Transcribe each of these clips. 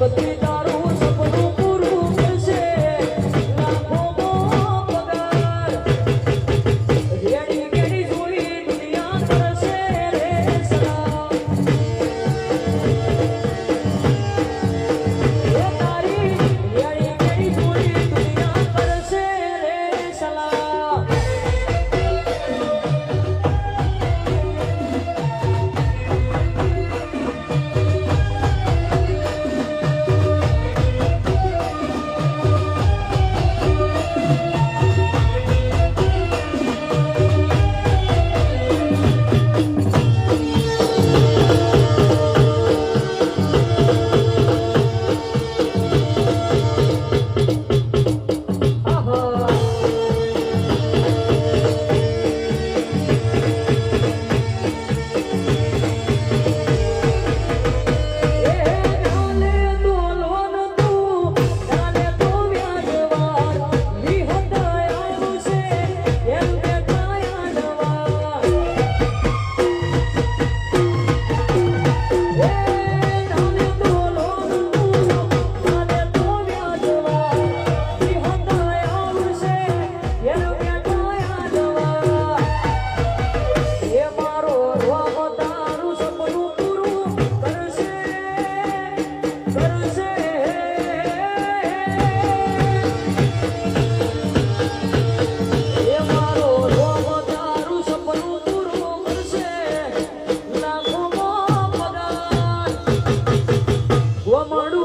But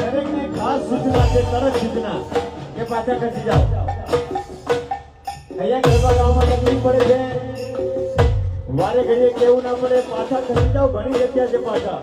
દરેકને ખાસ સૂચના છે તરત સૂચના. કે પાછા ખસી જાઓ. અહીંયા ગરબા ગાવામાં તકલીફ પડે છે. વારે ઘડીએ કેવું ના પડે, પાછા ખસી જાઓ, ઘણી જગ્યા છે પાછા.